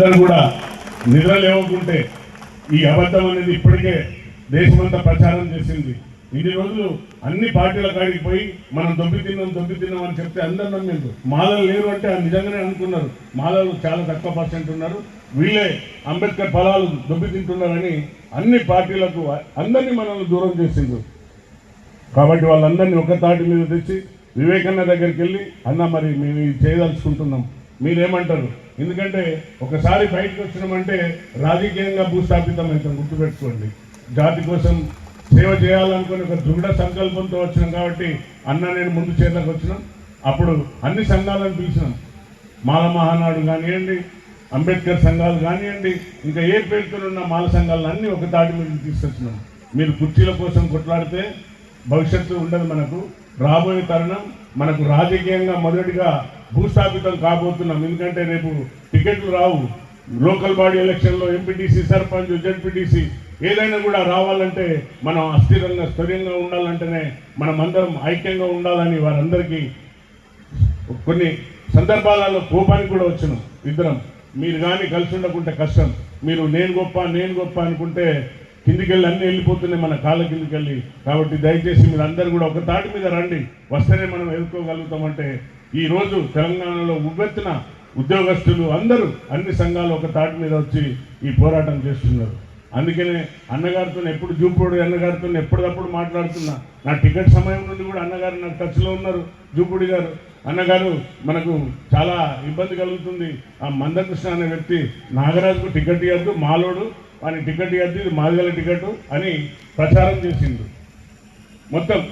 కూడా నిద్ర లేవకుంటే ఈ అబద్ధం అనేది ఇప్పటికే దేశమంతా ప్రచారం చేసింది. ఇన్ని రోజులు అన్ని పార్టీల కాడికి పోయి మనం దొబ్బి తిన్నాం దొబ్బి తిన్నాం అని చెప్తే అందరు నమ్మిండ్రు. మాలలు లేరు అంటే నిజంగానే అనుకున్నారు. మాలలు చాలా తక్కువ పర్సెంట్ ఉన్నారు. వీళ్ళే అంబేద్కర్ ఫలాలు దొబ్బి తింటున్నారని అన్ని పార్టీలకు అందరినీ మనల్ని దూరం చేసిండ్రు. కాబట్టి వాళ్ళందరినీ ఒక తాటి మీద తెచ్చి వివేకన్న దగ్గరికి వెళ్ళి అన్న మరి మేము ఇది చేయదలుచుకుంటున్నాం. మీరేమంటారు? ఎందుకంటే ఒకసారి బయటకు వచ్చినామంటే రాజకీయంగా భూస్థాపితం అవుతాం గుర్తుపెట్టుకోండి. జాతి కోసం సేవ చేయాలనుకుని ఒక దృఢ సంకల్పంతో వచ్చినాం కాబట్టి అన్న నేను ముందు చేతకు వచ్చినాం. అప్పుడు అన్ని సంఘాలను పిలిచినాం. మాల మహానాడు కానివ్వండి అంబేద్కర్ సంఘాలు కానివ్వండి ఇంకా ఏ పేరుతో ఉన్న మాల సంఘాలను అన్నీ ఒక తాటి మీద తీసుకొచ్చినాం. మీరు కుర్చీల కోసం కొట్లాడితే భవిష్యత్తు ఉండదు మనకు. రాబోయే తరుణం మనకు రాజకీయంగా మొదటిగా భూస్థాపితం కాబోతున్నాం. ఎందుకంటే రేపు టికెట్లు రావు. లోకల్ బాడీ ఎలక్షన్లో ఎంపీటీసీ సర్పంచ్ జడ్పీటీసీ ఏదైనా కూడా రావాలంటే మనం అస్థిరంగా స్థిరంగా ఉండాలంటేనే మనం అందరం ఐక్యంగా ఉండాలని వారందరికీ కొన్ని సందర్భాలలో కోపానికి కూడా వచ్చినాం. ఇద్దరం. మీరు కానీ కలిసి ఉండకుంటే కష్టం. మీరు నేను గొప్ప నేను గొప్ప అనుకుంటే కిందికి వెళ్ళి అన్నీ వెళ్ళిపోతున్నాయి మన కాళ్ళ కిందికి వెళ్ళి కాబట్టి దయచేసి మీరు అందరు కూడా ఒక తాటి మీద రండి. వస్తేనే మనం ఎదుర్కోగలుగుతామంటే ఈరోజు తెలంగాణలో ఉవ్వెత్తిన ఉద్యోగస్తులు అందరూ అన్ని సంఘాలు ఒక తాటి మీద వచ్చి ఈ పోరాటం చేస్తున్నారు. అందుకనే అన్నగారితో ఎప్పుడు జూపూడి అన్నగారితో ఎప్పటికప్పుడు మాట్లాడుతున్నా. నా టికెట్ సమయం నుండి కూడా అన్నగారు నాకు టచ్లో ఉన్నారు జూపూడి గారు. అన్నగారు మనకు చాలా ఇబ్బంది కలుగుతుంది. ఆ మందకృష్ణ అనే వ్యక్తి నాగరాజుకు టికెట్ ఇవ్వద్దు మాలోడు వాని టికెట్ ఇవ్వద్దు మాదిగల టికెట్ అని ప్రచారం చేసిండు. మొత్తం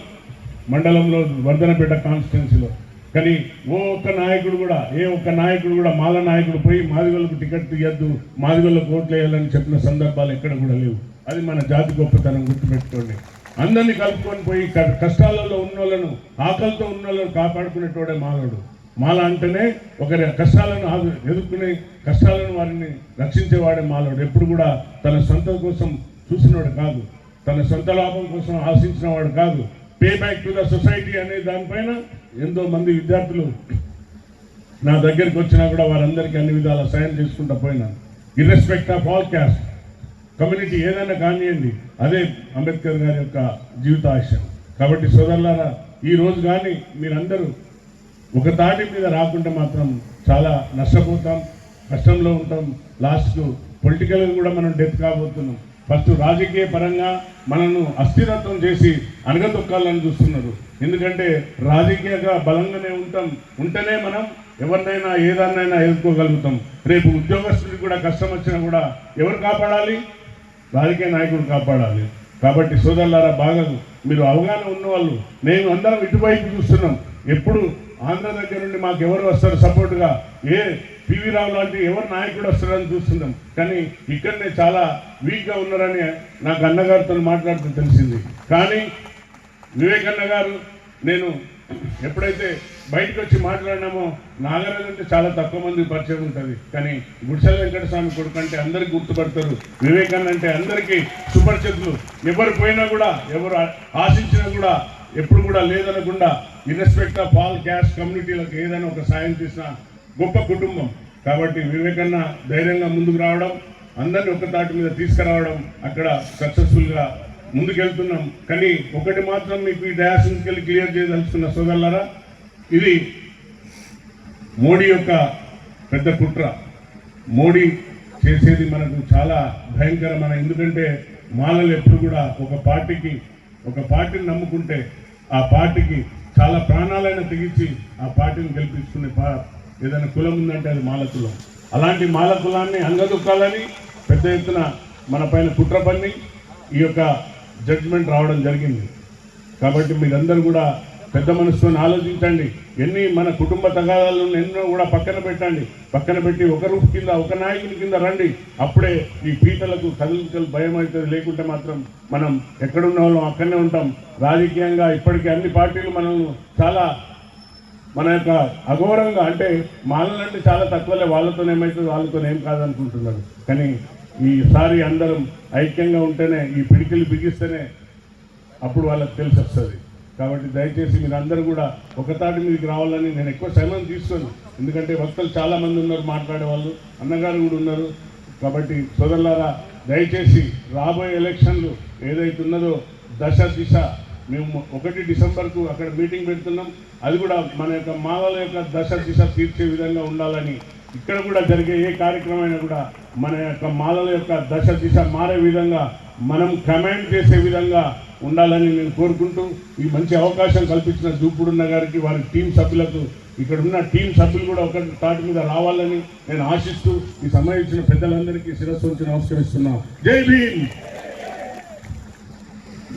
మండలంలో వర్ధనపేట కాన్స్టిట్యున్సీలో. కానీ ఓ ఒక్క నాయకుడు కూడా ఏ ఒక్క నాయకుడు కూడా మాల నాయకుడు పోయి మాదిగలకు టికెట్ ఇవ్వద్దు మాదిగలకు ఓట్లు వేయాలని చెప్పిన సందర్భాలు ఎక్కడ కూడా లేవు. అది మన జాతి గొప్పతనం గుర్తుపెట్టుకోండి. అందరినీ కలుపుకొని పోయి క- కష్టాలలో ఉన్నోళ్ళను ఆకలితో ఉన్నోళ్ళను కాపాడుకునేటోడే మాలడు. మాల అంటేనే ఒకరి కష్టాలను ఆదు- ఎదుర్కొనే కష్టాలను వారిని రక్షించేవాడే మాలడు. ఎప్పుడు కూడా తన సొంత కోసం చూసినవాడు కాదు. తన సొంత లాభం కోసం ఆశించిన వాడు కాదు. Pay back to the society అనే దానిపైన ఎంతో మంది విద్యార్థులు నా దగ్గరికి వచ్చినా కూడా వారందరికీ అన్ని విధాల సాయం చేసుకుంటూ పోయినాను irrespective of all caste community ఏదైనా కానివ్వండి అదే అంబేద్కర్ గారి యొక్క జీవితాశయం. కాబట్టి సోదరులారా ఈ రోజు కానీ మీరందరూ ఒక తాటి మీద రాకుంటే మాత్రం చాలా నష్టపోతాం కష్టంలో ఉంటాం. లాస్ట్కు పొలిటికల్గా కూడా మనం డెత్ కాబోతున్నాం. ఫస్ట్ రాజకీయ పరంగా మనను అస్థిరత్వం చేసి అణగతొక్కాలని చూస్తున్నారు. ఎందుకంటే రాజకీయంగా బలంగానే ఉంటాం ఉంటేనే మనం ఎవరినైనా ఏదాన్నైనా ఎదుర్కోగలుగుతాం. రేపు ఉద్యోగస్తుడికి కూడా కష్టం వచ్చినా కూడా ఎవరు కాపాడాలి? రాజకీయ నాయకుడు కాపాడాలి. కాబట్టి సోదరులారా బాగా మీరు అవగాహన ఉన్నవాళ్ళు. నేను అందరం ఇటువైపు చూస్తున్నాం. ఎప్పుడు ఆంధ్ర దగ్గర నుండి మాకు ఎవరు వస్తారు సపోర్ట్గా? ఏ పివి రావు లాంటి ఎవరు నాయకుడు వస్తారని చూస్తున్నాం కానీ ఇక్కడనే చాలా వీక్గా ఉన్నారని నాకు అన్నగారితో మాట్లాడుతూ తెలిసింది. కానీ వివేకన్న గారు నేను ఎప్పుడైతే బయటకు వచ్చి మాట్లాడినామో నాగరాజు అంటే చాలా తక్కువ మంది పరిచయం ఉంటుంది. కానీ గుడిసెల వెంకటస్వామి కొడుకు అంటే అందరికి గుర్తుపడతారు. వివేకన్న అంటే అందరికీ సుపరిచితులు. ఎవరు పోయినా కూడా ఎవరు ఆశించినా కూడా ఎప్పుడు కూడా లేదనకుండా ఇర్రెస్పెక్ట్ ఆఫ్ ఆల్ క్యాస్ట్ కమ్యూనిటీలకు ఏదైనా ఒక సాయం చేసిన గొప్ప కుటుంబం. కాబట్టి వివేకన్న ధైర్యంగా ముందుకు రావడం అందరిని ఒక తాటి మీద తీసుకురావడం అక్కడ సక్సెస్ఫుల్గా ముందుకెళ్తున్నాం. కానీ ఒకటి మాత్రం మీకు ఈ డయాసిన్స్కి వెళ్ళి క్లియర్ చేయదలుచుకున్న సోదరులారా ఇది మోడీ యొక్క పెద్ద కుట్ర. మోడీ చేసేది మనకు చాలా భయంకరమైన ఎందుకంటే మాలలు ఎప్పుడు కూడా ఒక పార్టీకి ఒక పార్టీని నమ్ముకుంటే ఆ పార్టీకి చాలా ప్రాణాలైనా తెగించి ఆ పార్టీని గెలిపించుకునే పా ఏదైనా కులం ఉందంటే అది మాల కులం. అలాంటి మాల కులాన్ని అంగదొక్కాలని పెద్ద ఎత్తున మన పైన కుట్ర పన్ని ఈ యొక్క జడ్జిమెంట్ రావడం జరిగింది. కాబట్టి మీరందరూ కూడా పెద్ద మనసుతో ఆలోచించండి. ఎన్ని మన కుటుంబ తగాదాలను ఎన్నో కూడా పక్కన పెట్టండి. పక్కన పెట్టి ఒక రూపు కింద ఒక నాయకుని కింద రండి. అప్పుడే ఈ పీటలకు కదులుకలు భయం అవుతుంది లేకుంటే మాత్రం మనం ఎక్కడున్న వాళ్ళం అక్కడనే ఉంటాం. రాజకీయంగా ఇప్పటికీ అన్ని పార్టీలు మనల్ని చాలా మన యొక్క అఘోరంగా అంటే మాలనంటే చాలా తక్కువలే వాళ్ళతో ఏమవుతుంది వాళ్ళతో ఏం కాదనుకుంటున్నారు. కానీ ఈసారి అందరం ఐక్యంగా ఉంటేనే ఈ పిడికిలు బిగిస్తేనే అప్పుడు వాళ్ళకి తెలిసి వస్తుంది కాబట్టి దయచేసి మీరు కూడా ఒక తాటి మీదకి రావాలని నేను ఎక్కువ సమయం తీసుకోను. ఎందుకంటే భక్తులు చాలామంది ఉన్నారు మాట్లాడే వాళ్ళు అన్నగారు కూడా ఉన్నారు. కాబట్టి సోదరులారా దయచేసి రాబోయే ఎలక్షన్లు ఏదైతే ఉన్నదో దశ దిశ మేము ఒకటి డిసెంబర్కు అక్కడ మీటింగ్ పెడుతున్నాం. అది కూడా మన యొక్క మాలల యొక్క దశ దిశ తీర్చే విధంగా ఉండాలని ఇక్కడ కూడా జరిగే ఏ కార్యక్రమం కూడా మన యొక్క మాలల యొక్క దశ దిశ మారే విధంగా మనం కమాండ్ చేసే విధంగా ఉండాలని నేను కోరుకుంటూ ఈ మంచి అవకాశం కల్పించిన దూపుడున్న గారికి వారి టీం సభ్యులకు ఇక్కడ ఉన్న టీం సభ్యులు కూడా ఒక తాటి మీద రావాలని నేను ఆశిస్తూ ఈ సమయం ఇచ్చిన పెద్దలందరికీ శిరస్సు నమస్కరిస్తున్నాను జై భీమ్!